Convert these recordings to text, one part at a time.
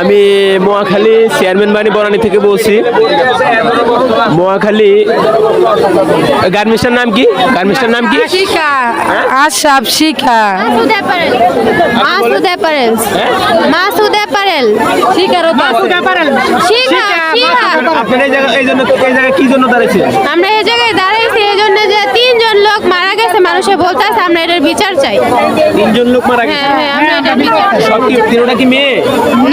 আমি মোয়াখালী চেয়ারম্যান বাড়ি বনানী থেকে বলছি। মোয়াখালী গার্মেন্টসটার নাম কি? গার্মেন্টসটার নাম কি? Shikha আশাব Shikha. Masud apparel. Masud apparel. Masud apparel. শিখার শিখা শিখা এই জায়গা এই জন্য এই জায়গায় কি জন্য দাঁড়িয়েছেন আমরা এই জায়গায় দাঁড়াইছি এই জন্য যে বলতেছে আমরা এটার বিচার চাই। তিনজন লোক মারা হ্যাঁ গেছে? হ্যাঁ আমরা এটার বিচার সব কি তিনটা কি মেয়ে?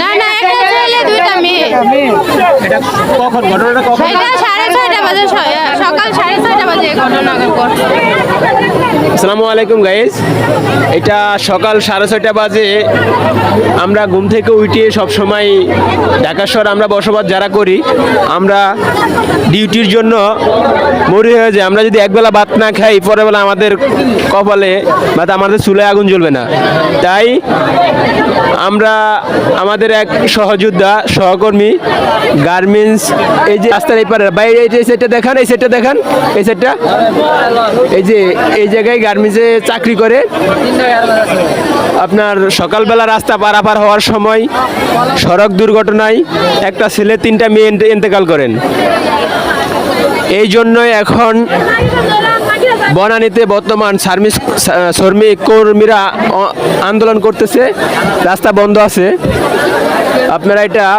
না না একটা ছেলে দুইটা মেয়ে। এটা কখন? ঘটনাটা কখন? এটা সাড়ে ছয়টা বাজে সকাল সাড়ে ছয়টা বাজে এই ঘটনা। ঘটছে আসসালামু আলাইকুম গাইজ এটা সকাল সাড়ে ছয়টা বাজে। আমরা ঘুম থেকে উঠে সবসময় ঢাকা শহর আমরা বসবাস যারা করি, আমরা ডিউটির জন্য মরি হয়ে যায় আমরা যদি একবেলা ভাত না খাই, পরের বেলা আমাদের কপালে বা আমাদের চুলে আগুন জ্বলবে না। তাই আমরা আমাদের এক সহযোদ্ধা, সহকর্মী গার্মেন্টস এই যে রাস্তার এই পারে বাইরে এই সেটটা দেখান, এই সেটটা দেখান, এই সেটটা এই যে, এই জায়গায় গার্মেন্টসে চাকরি করে। আপনার সকালবেলা রাস্তা পারাপার হওয়ার সময় সড়ক দুর্ঘটনায় একটা ছেলে তিনটা মেয়ে ইন্তে- ইন্তেকাল করেন। এই জন্য এখন বনানীতে বর্তমান সার্ভিস শ্রমিক কর্মীরা আন্দোলন করতেছে। রাস্তা বন্ধ আছে। আপনারা এটা